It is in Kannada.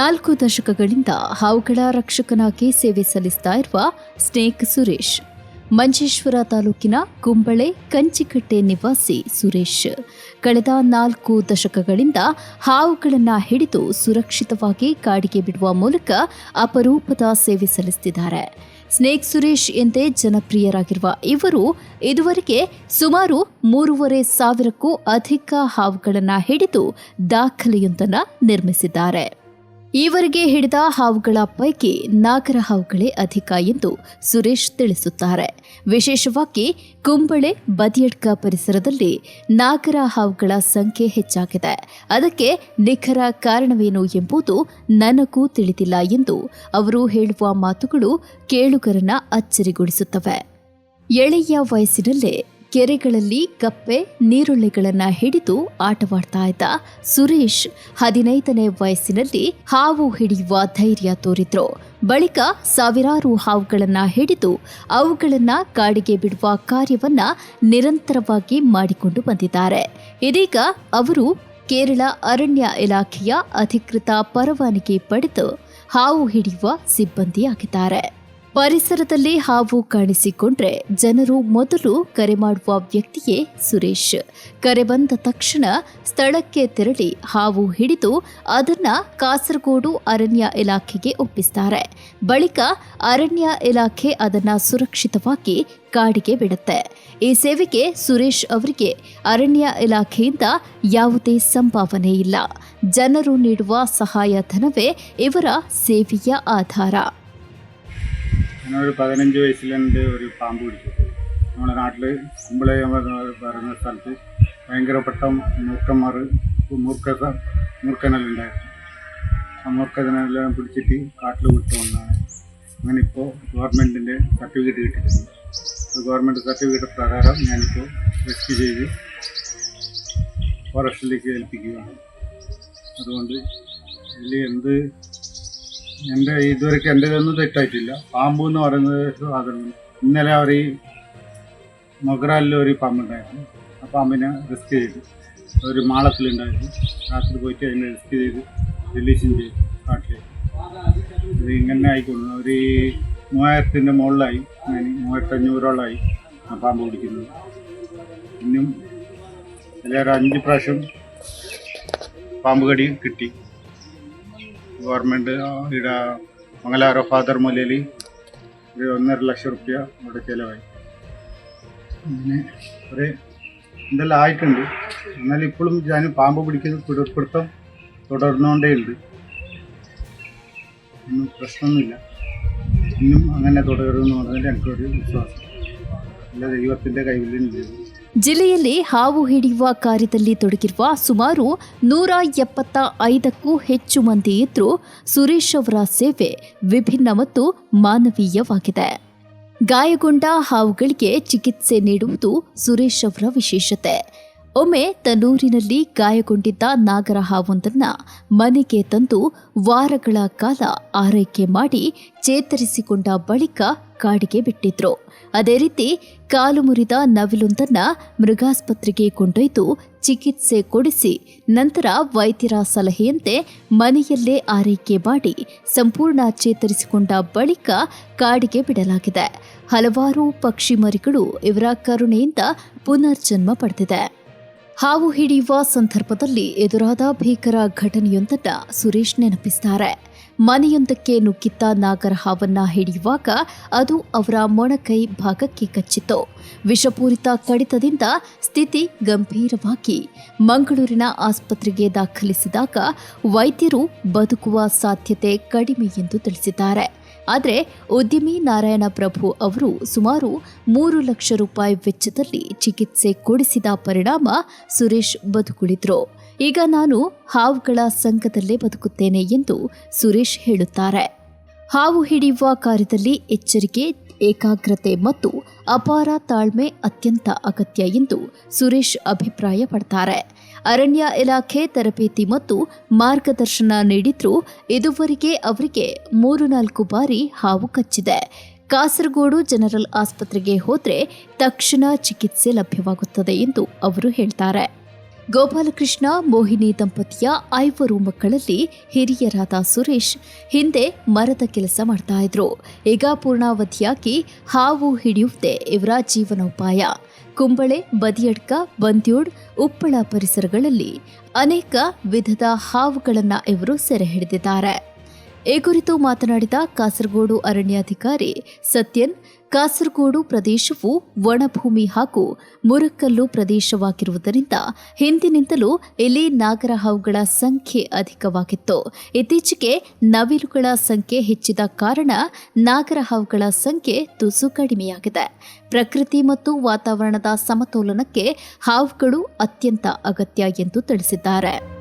ನಾಲ್ಕು ದಶಕಗಳಿಂದ ಹಾವುಗಳ ರಕ್ಷಕನಾಗಿ ಸೇವೆ ಸಲ್ಲಿಸ್ತಾ ಇರುವ ಸ್ನೇಕ್ ಸುರೇಶ್. ಮಂಜೇಶ್ವರ ತಾಲೂಕಿನ ಕುಂಬಳೆ, ಕಂಚಿಕಟ್ಟೆ ನಿವಾಸಿ ಸುರೇಶ್. ಕಳೆದ ನಾಲ್ಕು ದಶಕಗಳಿಂದ ಹಾವುಗಳನ್ನು ಹಿಡಿದು ಸುರಕ್ಷಿತವಾಗಿ ಕಾಡಿಗೆ ಬಿಡುವ ಮೂಲಕ ಅಪರೂಪದ ಸೇವೆ ಸಲ್ಲಿಸುತ್ತಿದ್ದಾರೆ ಸ್ನೇಕ್ ಸುರೇಶ್ ಎಂದೇ ಜನಪ್ರಿಯರಾಗಿರುವ ಇವರು ಇದುವರೆಗೆ ಸುಮಾರು ಮೂರುವರೆ ಸಾವಿರಕ್ಕೂ ಅಧಿಕ ಹಾವುಗಳನ್ನು ಹಿಡಿದು ದಾಖಲೆಯೊಂದನ್ನು ನಿರ್ಮಿಸಿದ್ದಾರೆ. ಈವರೆಗೆ ಹಿಡಿದ ಹಾವುಗಳ ಪೈಕಿ ನಾಗರ ಹಾವುಗಳೇ ಅಧಿಕ ಎಂದು ಸುರೇಶ್ ತಿಳಿಸುತ್ತಾರೆ. ವಿಶೇಷವಾಗಿ ಕುಂಬಳೆ ಬದಿಯಡ್ಕ ಪರಿಸರದಲ್ಲಿ ನಾಗರ ಹಾವುಗಳ ಸಂಖ್ಯೆ ಹೆಚ್ಚಾಗಿದೆ. ಅದಕ್ಕೆ ನಿಖರ ಕಾರಣವೇನು ಎಂಬುದು ನನಗೂ ತಿಳಿದಿಲ್ಲ ಎಂದು ಅವರು ಹೇಳುವ ಮಾತುಗಳು ಕೇಳುಗರನ್ನ ಅಚ್ಚರಿಗೊಳಿಸುತ್ತವೆ. ಎಳೆಯ ವಯಸ್ಸಿನಲ್ಲೇ ಕೆರೆಗಳಲ್ಲಿ ಕಪ್ಪೆ ನೀರುಳ್ಳಿಗಳನ್ನು ಹಿಡಿದು ಆಟವಾಡ್ತಾ ಇದ್ದ ಸುರೇಶ್ ಹದಿನೈದನೇ ವಯಸ್ಸಿನಲ್ಲಿ ಹಾವು ಹಿಡಿಯುವ ಧೈರ್ಯ ತೋರಿದ್ರು. ಬಳಿಕ ಸಾವಿರಾರು ಹಾವುಗಳನ್ನು ಹಿಡಿದು ಅವುಗಳನ್ನು ಕಾಡಿಗೆ ಬಿಡುವ ಕಾರ್ಯವನ್ನ ನಿರಂತರವಾಗಿ ಮಾಡಿಕೊಂಡು ಬಂದಿದ್ದಾರೆ. ಇದೀಗ ಅವರು ಕೇರಳ ಅರಣ್ಯ ಇಲಾಖೆಯ ಅಧಿಕೃತ ಪರವಾನಗಿ ಪಡೆದು ಹಾವು ಹಿಡಿಯುವ ಸಿಬ್ಬಂದಿಯಾಗಿದ್ದಾರೆ. ಪರಿಸರದಲ್ಲಿ ಹಾವು ಕಾಣಿಸಿಕೊಂಡ್ರೆ ಜನರು ಮೊದಲು ಕರೆ ಮಾಡುವ ವ್ಯಕ್ತಿಯೇ ಸುರೇಶ್. ಕರೆ ಬಂದ ತಕ್ಷಣ ಸ್ಥಳಕ್ಕೆ ತೆರಳಿ ಹಾವು ಹಿಡಿದು ಅದನ್ನ ಕಾಸರಗೋಡು ಅರಣ್ಯ ಇಲಾಖೆಗೆ ಒಪ್ಪಿಸ್ತಾರೆ. ಬಳಿಕ ಅರಣ್ಯ ಇಲಾಖೆ ಅದನ್ನ ಸುರಕ್ಷಿತವಾಗಿ ಕಾಡಿಗೆ ಬಿಡುತ್ತೆ. ಈ ಸೇವೆಗೆ ಸುರೇಶ್ ಅವರಿಗೆ ಅರಣ್ಯ ಇಲಾಖೆಯಿಂದ ಯಾವುದೇ ಸಂಭಾವನೆ ಇಲ್ಲ. ಜನರು ನೀಡುವ ಸಹಾಯ ಧನವೇ ಇವರ ಸೇವೆಯ ಆಧಾರ. ഞാനൊരു പതിനഞ്ച് വയസ്സിലെന്റെ ഒരു പാമ്പ് പിടിച്ചു. നമ്മുടെ നാട്ടിൽ കുമ്പളെ പറയുന്ന സ്ഥലത്ത് ഭയങ്കരപ്പെട്ട മൂർക്കന്മാർ മൂർക്ക മൂർക്കനലുണ്ടായിരുന്നു ആ മൂർക്കനെല്ലാം പിടിച്ചിട്ട് കാട്ടിൽ വിട്ടു വന്നാണ്. അങ്ങനെ ഇപ്പോൾ ഗവൺമെന്റിന്റെ സർട്ടിഫിക്കറ്റ് കിട്ടിയിട്ടുണ്ട്. ഗവൺമെന്റ് സർട്ടിഫിക്കറ്റ് പ്രകാരം ഞാനിപ്പോൾ റെസ്ക്യൂ ചെയ്ത് ഫോറസ്റ്റിലേക്ക് ഏൽപ്പിക്കുകയാണ്. അതുകൊണ്ട് ഇതിൽ എന്ത് എന്റെ ഇതുവരെക്ക് എന്റെ ഇതൊന്നും തെറ്റായിട്ടില്ല. പാമ്പ് എന്ന് പറയുന്നത് സാധനം ഇന്നലെ അവർ ഈ മൊഗ്രാലിൽ ഒരു പാമ്പുണ്ടായിരുന്നു. ആ പാമ്പിനെ റിസ്ക് ചെയ്തു. ഒരു മാളത്തിലുണ്ടായിരുന്നു. രാത്രി പോയിട്ട് അതിനെ റിസ്ക് ചെയ്ത് റിലീസിങ് ചെയ്തു കാട്ടിലേക്ക്. ഇത് ഇങ്ങനെ ആയിക്കൊള്ളു. ഒരു മൂവായിരത്തിന്റെ മുകളിലായി. മൂവായിരത്തഞ്ഞൂറോളമായി ആ പാമ്പ് പിടിക്കുന്നത്. ഇന്നും എല്ലാവരും അഞ്ച് പ്രാവശ്യം പാമ്പ് കടി കിട്ടി. ഗവൺമെന്റ് ഇവിടെ മംഗലാപുരം ഫാദർ മൂലയിൽ ഒരു ഒന്നര ലക്ഷം റുപ്യ ഇവിടെ ചിലവായി. അങ്ങനെ ഒരു എന്തെല്ലാം ആയിട്ടുണ്ട്. എന്നാൽ ഇപ്പോഴും ഞാൻ പാമ്പ് പിടിക്കുന്ന പിടു- പിടുത്തം തുടർന്നുകൊണ്ടേ ഉണ്ട് ഒന്നും പ്രശ്നമൊന്നുമില്ല. ഇന്നും അങ്ങനെ തുടരുമെന്ന് പറഞ്ഞാൽ എനിക്കൊരു വിശ്വാസം. അല്ല ദൈവത്തിന്റെ കയ്യിലുണ്ട് ಜಿಲ್ಲೆಯಲ್ಲಿ ಹಾವು ಹಿಡಿಯುವ ಕಾರ್ಯದಲ್ಲಿ ತೊಡಗಿರುವ ಸುಮಾರು ನೂರ ಎಪ್ಪತ್ತ ಐದಕ್ಕೂ ಹೆಚ್ಚು ಮಂದಿ ಇದ್ರೂ ಸುರೇಶ್ ಅವರ ಸೇವೆ ವಿಭಿನ್ನ ಮತ್ತು ಮಾನವೀಯವಾಗಿದೆ. ಗಾಯಗೊಂಡ ಹಾವುಗಳಿಗೆ ಚಿಕಿತ್ಸೆ ನೀಡುವುದು ಸುರೇಶ್ ಅವರ ವಿಶೇಷತೆ. ಒಮ್ಮೆ ತನ್ನೂರಿನಲ್ಲಿ ಗಾಯಗೊಂಡಿದ್ದ ನಾಗರ ಹಾವೊಂದನ್ನ ಮನೆಗೆ ತಂದು ವಾರಗಳ ಕಾಲ ಆರೈಕೆ ಮಾಡಿ ಚೇತರಿಸಿಕೊಂಡ ಬಳಿಕ ಕಾಡಿಗೆ ಬಿಟ್ಟಿದ್ರು. ಅದೇ ರೀತಿ ಕಾಲು ಮುರಿದ ನವಿಲೊಂದನ್ನ ಮೃಗಾಸ್ಪತ್ರೆಗೆ ಕೊಂಡೊಯ್ದು ಚಿಕಿತ್ಸೆ ಕೊಡಿಸಿ ನಂತರ ವೈದ್ಯರ ಸಲಹೆಯಂತೆ ಮನೆಯಲ್ಲೇ ಆರೈಕೆ ಮಾಡಿ ಸಂಪೂರ್ಣ ಚೇತರಿಸಿಕೊಂಡ ಬಳಿಕ ಕಾಡಿಗೆ ಬಿಡಲಾಗಿದೆ. ಹಲವಾರು ಪಕ್ಷಿ ಮರಿಗಳು ಇವರ ಕರುಣೆಯಿಂದ ಪುನರ್ಜನ್ಮ ಪಡೆದಿದೆ. ಹಾವು ಹಿಡಿಯುವ ಸಂದರ್ಭದಲ್ಲಿ ಎದುರಾದ ಭೀಕರ ಘಟನೆಯೊಂದನ್ನ ಸುರೇಶ್ ನೆನಪಿಸ್ತಾರೆ. ಮನೆಯೊಂದಕ್ಕೆ ನುಗ್ಗಿದ್ದ ನಾಗರ ಹಾವನ್ನ ಹಿಡಿಯುವಾಗ ಅದು ಅವರ ಮೊಣಕೈ ಭಾಗಕ್ಕೆ ಕಚ್ಚಿತು ವಿಷಪೂರಿತ ಕಡಿತದಿಂದ ಸ್ಥಿತಿ ಗಂಭೀರವಾಗಿ. ಮಂಗಳೂರಿನ ಆಸ್ಪತ್ರೆಗೆ ದಾಖಲಿಸಿದಾಗ ವೈದ್ಯರು ಬದುಕುವ ಸಾಧ್ಯತೆ ಕಡಿಮೆ ಎಂದು ತಿಳಿಸಿದ್ದಾರೆ. ಆದರೆ ಉದ್ಯಮಿ ನಾರಾಯಣ ಪ್ರಭು ಅವರು ಸುಮಾರು ಮೂರು ಲಕ್ಷ ರೂಪಾಯಿ ವೆಚ್ಚದಲ್ಲಿ ಚಿಕಿತ್ಸೆ ಕೊಡಿಸಿದ ಪರಿಣಾಮ ಸುರೇಶ್ ಬದುಕುಳಿದ್ರು. ಈಗ ನಾನು ಹಾವುಗಳ ಸಂಘದಲ್ಲೇ ಬದುಕುತ್ತೇನೆ ಎಂದು ಸುರೇಶ್ ಹೇಳುತ್ತಾರೆ. ಹಾವು ಹಿಡಿಯುವ ಕಾರ್ಯದಲ್ಲಿ ಎಚ್ಚರಿಕೆ, ಏಕಾಗ್ರತೆ ಮತ್ತು ಅಪಾರ ತಾಳ್ಮೆ ಅತ್ಯಂತ ಅಗತ್ಯ ಎಂದು ಸುರೇಶ್ ಅಭಿಪ್ರಾಯಪಡ್ತಾರೆ. ಅರಣ್ಯ ಇಲಾಖೆ ತರಬೇತಿ ಮತ್ತು ಮಾರ್ಗದರ್ಶನ ನೀಡಿದ್ರು ಇದುವರೆಗೆ ಅವರಿಗೆ ಮೂರು ನಾಲ್ಕು ಬಾರಿ ಹಾವು ಕಚ್ಚಿದೆ. ಕಾಸರಗೋಡು ಜನರಲ್ ಆಸ್ಪತ್ರೆಗೆ ಹೋದರೆ ತಕ್ಷಣ ಚಿಕಿತ್ಸೆ ಲಭ್ಯವಾಗುತ್ತದೆ ಎಂದು ಅವರು ಹೇಳ್ತಾರೆ. ಗೋಪಾಲಕೃಷ್ಣ, ಮೋಹಿನಿ ದಂಪತಿಯ ಐವರು ಮಕ್ಕಳಲ್ಲಿ ಹಿರಿಯರಾದ ಸುರೇಶ್ ಹಿಂದೆ ಮರದ ಕೆಲಸ ಮಾಡ್ತಾ ಇದ್ರು. ಈಗ ಪೂರ್ಣಾವಧಿಯಾಗಿ ಹಾವು ಹಿಡಿಯುವುದೇ ಇವರ ಜೀವನೋಪಾಯ. ಕುಂಬಳೆ, ಬದಿಯಡ್ಕ, ಬಂದ್ಯೂಡ್, ಉಪ್ಪಳ ಪರಿಸರಗಳಲ್ಲಿ ಅನೇಕ ವಿಧದ ಹಾವುಗಳನ್ನು ಇವರು ಸೆರೆ ಹಿಡಿದಿದ್ದಾರೆ. ಈ ಕುರಿತು ಮಾತನಾಡಿದ ಕಾಸರಗೋಡು ಅರಣ್ಯಾಧಿಕಾರಿ ಸತ್ಯನ್, ಕಾಸರಗೋಡು ಪ್ರದೇಶವು ಒಣಭೂಮಿ ಹಾಗೂ ಮುರಕಲ್ಲು ಪ್ರದೇಶವಾಗಿರುವುದರಿಂದ ಹಿಂದಿನಿಂದಲೂ ಇಲ್ಲಿ ನಾಗರ ಹಾವುಗಳ ಸಂಖ್ಯೆ ಅಧಿಕವಾಗಿತ್ತು. ಇತ್ತೀಚೆಗೆ ನವಿಲುಗಳ ಸಂಖ್ಯೆ ಹೆಚ್ಚಿದ ಕಾರಣ ನಾಗರ ಹಾವುಗಳ ಸಂಖ್ಯೆ ತುಸು ಕಡಿಮೆಯಾಗಿದೆ. ಪ್ರಕೃತಿ ಮತ್ತು ವಾತಾವರಣದ ಸಮತೋಲನಕ್ಕೆ ಹಾವುಗಳು ಅತ್ಯಂತ ಅಗತ್ಯ ಎಂದು ತಿಳಿಸಿದ್ದಾರೆ.